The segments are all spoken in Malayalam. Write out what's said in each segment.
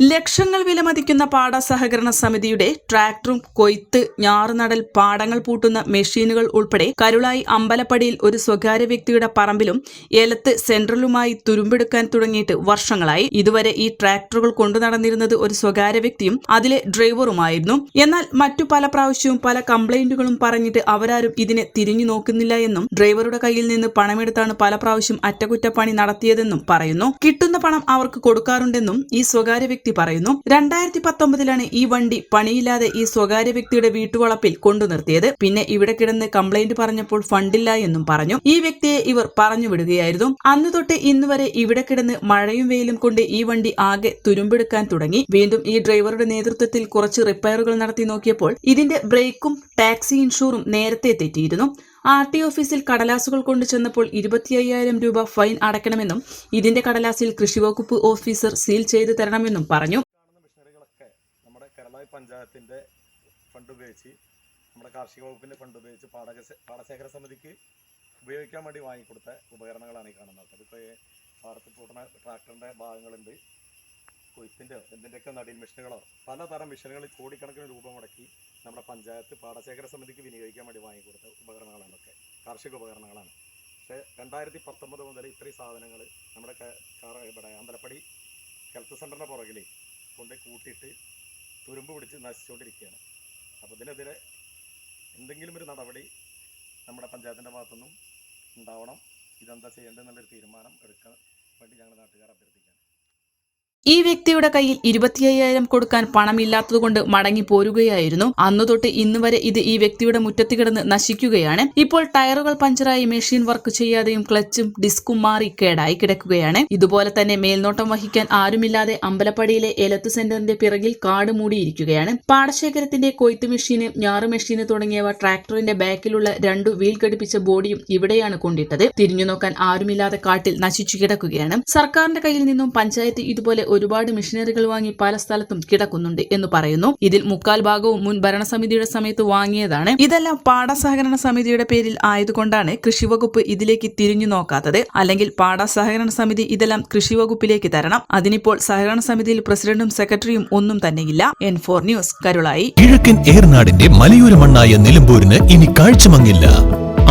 ലക്ഷങ്ങൾ വിലമതിക്കുന്ന പാട സഹകരണ സമിതിയുടെ ട്രാക്ടറും കൊയ്ത്ത് ഞാറുനടൽ പാടങ്ങൾ പൂട്ടുന്ന മെഷീനുകൾ ഉൾപ്പെടെ കരുളായി അമ്പലപ്പടിയിൽ ഒരു സ്വകാര്യ വ്യക്തിയുടെ പറമ്പിലും ഏലത്ത് സെൻട്രലുമായി തുരുമ്പെടുക്കാൻ തുടങ്ങിയിട്ട് വർഷങ്ങളായി ഇതുവരെ ഈ ട്രാക്ടറുകൾ കൊണ്ടു നടന്നിരുന്നത് ഒരു സ്വകാര്യ വ്യക്തിയും അതിലെ ഡ്രൈവറുമായിരുന്നു. എന്നാൽ മറ്റു പല പ്രാവശ്യവും പല കംപ്ലൈന്റുകളും പറഞ്ഞിട്ട് അവരാരും ഇതിനെ തിരിഞ്ഞു നോക്കുന്നില്ല എന്നും ഡ്രൈവറുടെ കയ്യിൽ നിന്ന് പണമെടുത്താണ് പല പ്രാവശ്യം അറ്റകുറ്റപ്പണി നടത്തിയതെന്നും പറയുന്നു. കിട്ടുന്ന പണം അവർക്ക് കൊടുക്കാറുണ്ടെന്നും ഈ സ്വകാര്യ വ്യക്തി പറയുന്നു രണ്ടായിരത്തി പത്തൊമ്പതിലാണ് ഈ വണ്ടി പണിയില്ലാതെ ഈ സ്വകാര്യ വ്യക്തിയുടെ വീട്ടുവളപ്പിൽ കൊണ്ടു നിർത്തിയത്. പിന്നെ ഇവിടെ കിടന്ന് കംപ്ലൈന്റ് പറഞ്ഞപ്പോൾ ഫണ്ടില്ല എന്നും പറഞ്ഞു. ഈ വ്യക്തിയെ ഇവർ പറഞ്ഞു വിടുകയായിരുന്നു. അന്ന് തൊട്ട് ഇന്ന് വരെ ഇവിടെ കിടന്ന് മഴയും വെയിലും കൊണ്ട് ഈ വണ്ടി ആകെ തുരുമ്പെടുക്കാൻ തുടങ്ങി. വീണ്ടും ഈ ഡ്രൈവറുടെ നേതൃത്വത്തിൽ കുറച്ച് റിപ്പയറുകൾ നടത്തി നോക്കിയപ്പോൾ ഇതിന്റെ ബ്രേക്കും ടാക്സി ഇൻഷൂറും നേരത്തെ തെറ്റിയിരുന്നു. ആർ ടി ഓഫീസിൽ കടലാസുകൾ കൊണ്ടു ചെന്നപ്പോൾ ഇരുപത്തി അയ്യായിരം രൂപ ഫൈൻ അടയ്ക്കണമെന്നും ഇതിന്റെ കടലാസിൽ കൃഷിവകുപ്പ് ഓഫീസർ സീൽ ചെയ്തു തരണമെന്നും പറഞ്ഞു. നമ്മുടെ പഞ്ചായത്തിന്റെ ഫണ്ട് ഉപയോഗിച്ച് നമ്മുടെ കാർഷിക വകുപ്പിന്റെ ഫണ്ട് ഉപയോഗിച്ച് പാടക പാടശേഖര സമിതിക്ക് ഉപയോഗിക്കാൻ വേണ്ടി വാങ്ങിക്കൊടുത്ത ഉപകരണങ്ങളാണ് ഈ കാണുന്നത്. അതിപ്പോൾ പാടത്ത് കൂട്ടുന്ന ട്രാക്ടറിന്റെ ഭാഗങ്ങളുണ്ട്. കൊയ്ത്തിന്റെ എന്തിന്റെയൊക്കെ നടീൽ മെഷീനുകളോ പലതരം മെഷീനുകളിൽ കോടിക്കണക്കിന് രൂപ മുടക്കി നമ്മുടെ പഞ്ചായത്ത് പാടശേഖര സമിതിക്ക് വിനിയോഗിക്കാൻ വേണ്ടി വാങ്ങിക്കൊടുത്ത ഉപകരണങ്ങളാണ് ഇതൊക്കെ കാർഷിക ഉപകരണങ്ങളാണ്. പക്ഷേ രണ്ടായിരത്തി പത്തൊമ്പത് മുതൽ ഇത്രയും സാധനങ്ങൾ നമ്മുടെ ഇവിടെ അമ്പലപ്പടി ഹെൽത്ത് സെന്ററിന്റെ പുറകിൽ കൊണ്ട് കൂട്ടിയിട്ട് തുരുമ്പ് പിടിച്ച് നശിച്ചുകൊണ്ടിരിക്കുകയാണ്. അപ്പോൾ ഇതിനെതിരെ എന്തെങ്കിലും ഒരു നടപടി നമ്മുടെ പഞ്ചായത്തിന്റെ ഭാഗത്തുനിന്നും ഉണ്ടാവണം. ഇതെന്താ ചെയ്യേണ്ടതെന്നുള്ളൊരു തീരുമാനം എടുക്കാൻ വേണ്ടി ഞങ്ങൾ നാട്ടുകാർ അഭ്യർത്ഥിക്കുകയാണ്. ഈ വ്യക്തിയുടെ കയ്യിൽ ഇരുപത്തി അയ്യായിരം കൊടുക്കാൻ പണമില്ലാത്തതുകൊണ്ട് മടങ്ങി പോരുകയായിരുന്നു. അന്നു തൊട്ട് ഇന്ന് വരെ ഇത് ഈ വ്യക്തിയുടെ മുറ്റത്ത് കിടന്ന് നശിക്കുകയാണ്. ഇപ്പോൾ ടയറുകൾ പഞ്ചറായി മെഷീൻ വർക്ക് ചെയ്യാതെയും ക്ലച്ചും ഡിസ്കും മാറി കേടായി കിടക്കുകയാണ്. ഇതുപോലെ തന്നെ മേൽനോട്ടം വഹിക്കാൻ ആരുമില്ലാതെ അമ്പലപ്പടിയിലെ എലത്ത് സെന്ററിന്റെ പിറകിൽ കാട് മൂടിയിരിക്കുകയാണ്. പാടശേഖരത്തിന്റെ കൊയ്ത്ത് മെഷീന് ഞാറ് മെഷീന് തുടങ്ങിയവ ട്രാക്ടറിന്റെ ബാക്കിലുള്ള രണ്ടു വീൽ ഘടിപ്പിച്ച ബോഡിയും ഇവിടെയാണ് കൊണ്ടിട്ടത്. തിരിഞ്ഞു നോക്കാൻ ആരുമില്ലാതെ കാട്ടിൽ നശിച്ചു കിടക്കുകയാണ്. സർക്കാരിന്റെ കയ്യിൽ നിന്നും പഞ്ചായത്ത് ഇതുപോലെ ഒരുപാട് മെഷീനറികൾ വാങ്ങി പല സ്ഥലത്തും കിടക്കുന്നുണ്ട് എന്ന് പറയുന്നു. ഇതിൽ മുക്കാൽ ഭാഗവും മുൻ ഭരണസമിതിയുടെ സമയത്ത് വാങ്ങിയതാണ്. ഇതെല്ലാം പാട സഹകരണ സമിതിയുടെ പേരിൽ ആയതുകൊണ്ടാണ് കൃഷിവകുപ്പ് ഇതിലേക്ക് തിരിഞ്ഞു നോക്കാത്തത്. അല്ലെങ്കിൽ പാട സഹകരണ സമിതി ഇതെല്ലാം കൃഷിവകുപ്പിലേക്ക് തരണം. അതിനിപ്പോൾ സഹകരണ സമിതിയിൽ പ്രസിഡന്റും സെക്രട്ടറിയും ഒന്നും തന്നെയില്ല. N four news Karulai. കിഴക്കൻ ഏർനാടിന്റെ മലയോര മണ്ണായ നിലമ്പൂരിന് ഇനി കാഴ്ചമങ്ങില്ല.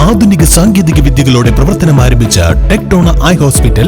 ആധുനിക സാങ്കേതിക വിദ്യകളോടെ പ്രവർത്തനം ആരംഭിച്ച ടെക്ടോണ ഐ ഹോസ്പിറ്റൽ